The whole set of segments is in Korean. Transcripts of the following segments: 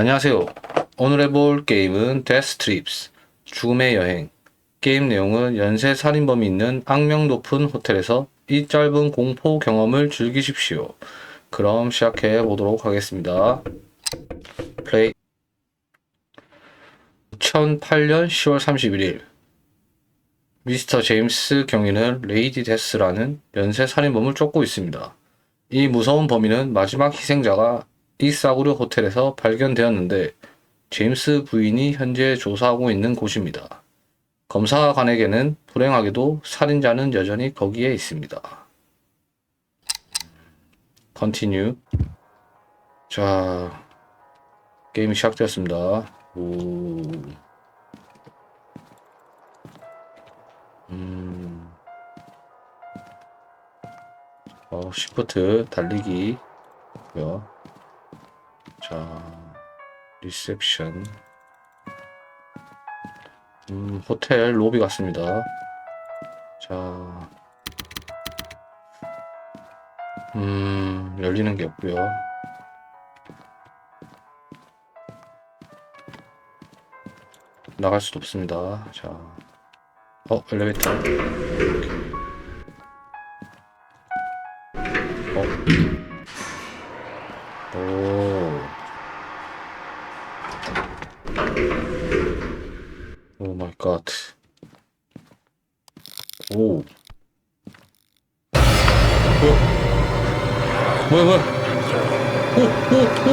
안녕하세요. 오늘 해볼 게임은 데스 트립스, 죽음의 여행. 게임 내용은 연쇄 살인범이 있는 악명 높은 호텔에서 이 짧은 공포 경험을 즐기십시오. 그럼 시작해 보도록 하겠습니다. 플레이. 2008년 10월 31일. 미스터 제임스 경위는 레이디 데스라는 연쇄 살인범을 쫓고 있습니다. 이 무서운 범인은 마지막 희생자가 이 싸구려 호텔에서 발견되었는데 제임스 부인이 현재 조사하고 있는 곳입니다. 검사관에게는 불행하게도 살인자는 여전히 거기에 있습니다. 컨티뉴. 자, 게임이 시작되었습니다. 오. 음. 어, 시프트 달리기. 고요. 자, 리셉션. 음, 호텔 로비 같습니다. 자, 음, 열리는 게 없고요. 나갈 수도 없습니다. 자, 어, 엘리베이터. 어. 오 마이 갓. 오. 뭐야? 뭐야, 뭐야? 오, 오,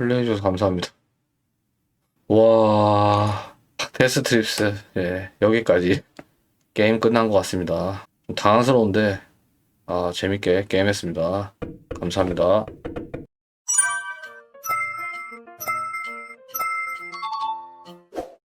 플레이해줘서 감사합니다. 와, 데스 트립스, 예, 여기까지 게임 끝난 것 같습니다. 좀 당황스러운데, 아, 재밌게 게임했습니다. 감사합니다.